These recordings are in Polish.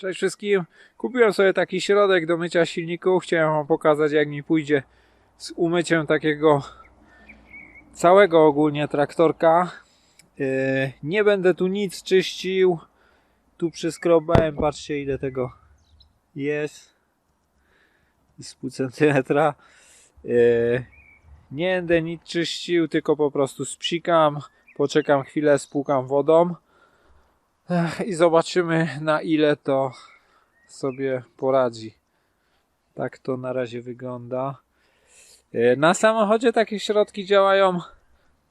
Cześć wszystkim. Kupiłem sobie taki środek do mycia silników. Chciałem wam pokazać jak mi pójdzie z umyciem takiego całego ogólnie traktorka. Yy, Nie będę tu nic czyścił. Tu przyskrobałem, patrzcie ile tego jest. Z pół centymetra. Yy, Nie będę nic czyścił, tylko po prostu spsikam. Poczekam chwilę, spłukam wodą. I zobaczymy na ile to sobie poradzi. Tak to na razie wygląda. E, Na samochodzie takie środki działają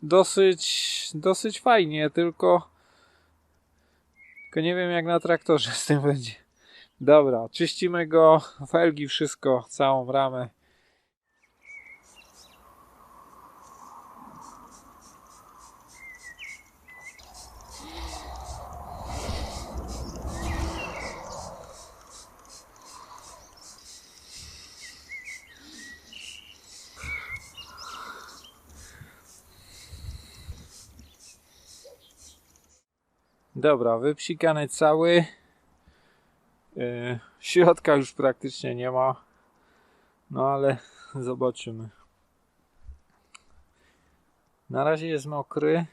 dosyć, dosyć fajnie, tylko, tylko nie wiem jak na traktorze z tym będzie. Dobra, czyścimy go, felgi, wszystko, całą ramę. Dobra, wypsikany cały. Yy, środka już praktycznie nie ma. No ale zobaczymy. Na razie jest mokry.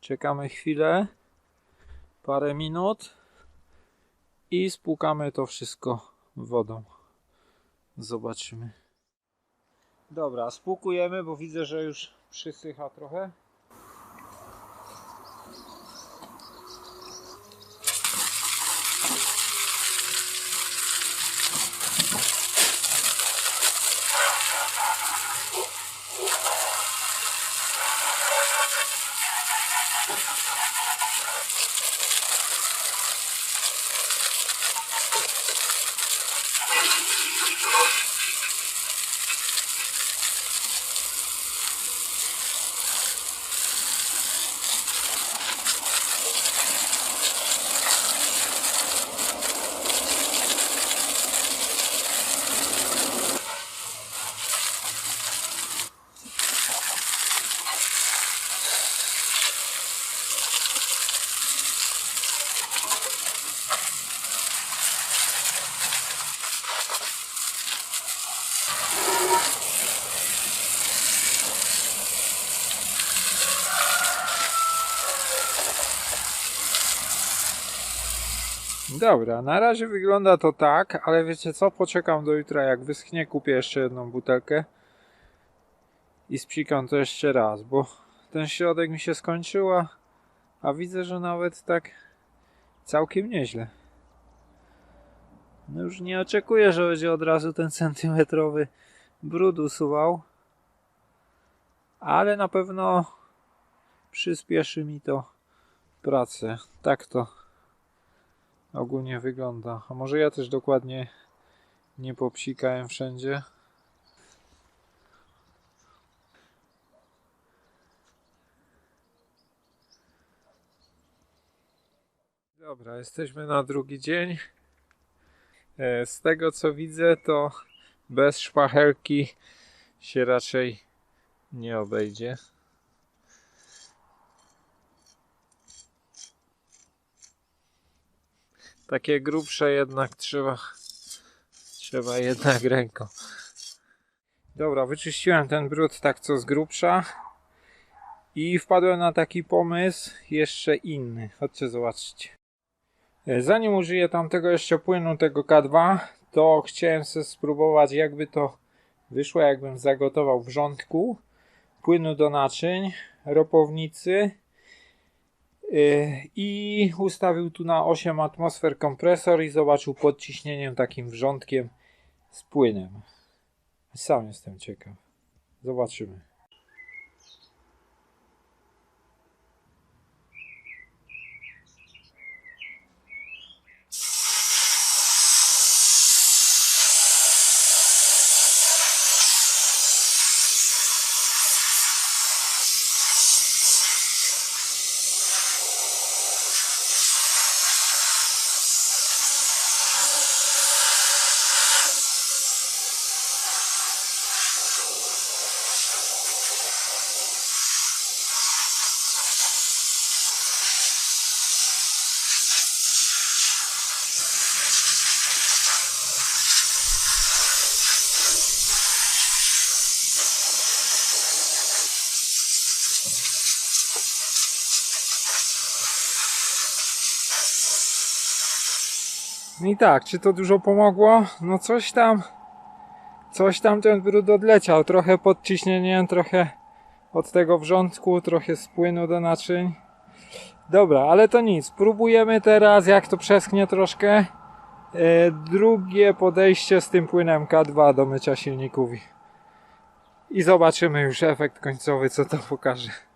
Czekamy chwilę. Parę minut. I spłukamy to wszystko wodą. Zobaczymy. Dobra, spłukujemy, bo widzę, że już przysycha trochę. Dobra, na razie wygląda to tak, ale wiecie co? Poczekam do jutra, jak wyschnie, kupię jeszcze jedną butelkę i spsikam to jeszcze raz, bo ten środek mi się skończyła, a widzę, że nawet tak całkiem nieźle. No już nie oczekuję, że będzie od razu ten centymetrowy brud usuwał, ale na pewno przyspieszy mi to pracę. Tak to ogólnie wygląda. A może ja też dokładnie nie popsikałem wszędzie? Dobra, jesteśmy na drugi dzień. E, Z tego co widzę, to bez szpachelki się raczej nie obejdzie. Takie grubsze jednak trzeba trzeba jednak ręką. Dobra, wyczyściłem ten brud tak co z grubsza i wpadłem na taki pomysł jeszcze inny. Chodźcie zobaczcie. E, Zanim użyję tamtego jeszcze płynu tego K2, to chciałem sobie spróbować jakby to wyszło, jakbym zagotował wrzątku płynu do naczyń, ropownicy i ustawił tu na 8 atmosfer kompresor i zobaczył pod ciśnieniem takim wrzątkiem z płynem. Sam jestem ciekaw. Zobaczymy. I tak, czy to dużo pomogło? No coś tam, coś tam ten brud odleciał. Trochę pod ciśnieniem, trochę od tego wrzątku, trochę spłynu do naczyń. Dobra, ale to nic. Próbujemy teraz, jak to przeschnie troszkę, e, drugie podejście z tym płynem K2 do mycia silników. I zobaczymy już efekt końcowy, co to pokaże.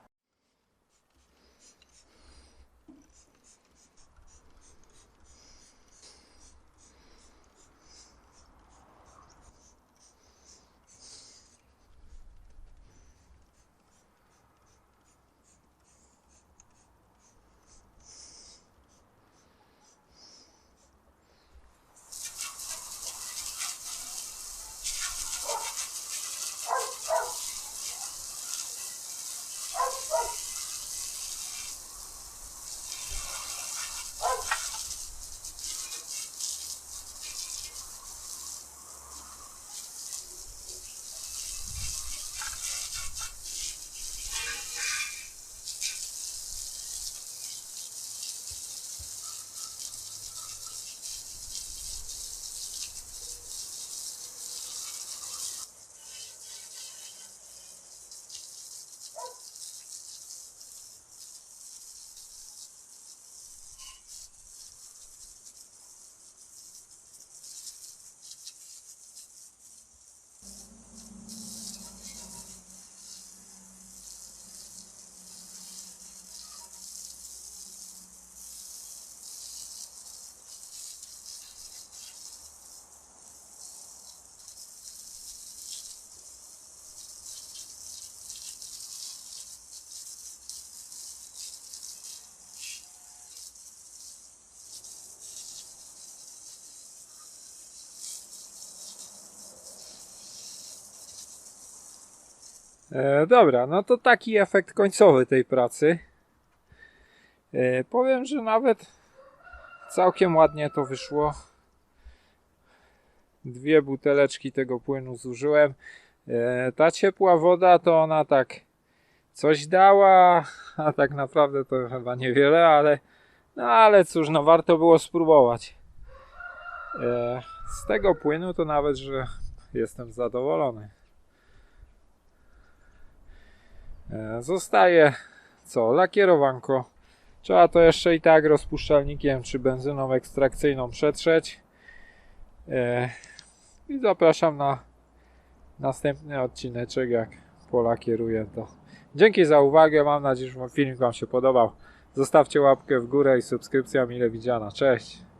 E, dobra, no to taki efekt końcowy tej pracy. E, powiem, że nawet całkiem ładnie to wyszło. Dwie buteleczki tego płynu zużyłem. E, ta ciepła woda to ona tak coś dała, a tak naprawdę to chyba niewiele, ale no ale cóż, no warto było spróbować. E, z tego płynu to nawet, że jestem zadowolony. E, Zostaje co? Lakierowanko. Trzeba to jeszcze i tak rozpuszczalnikiem czy benzyną ekstrakcyjną przetrzeć. E, I zapraszam na następny odcineczek, jak polakieruję to. Dzięki za uwagę. Mam nadzieję, że film Wam się podobał. Zostawcie łapkę w górę i subskrypcja mile widziana. Cześć!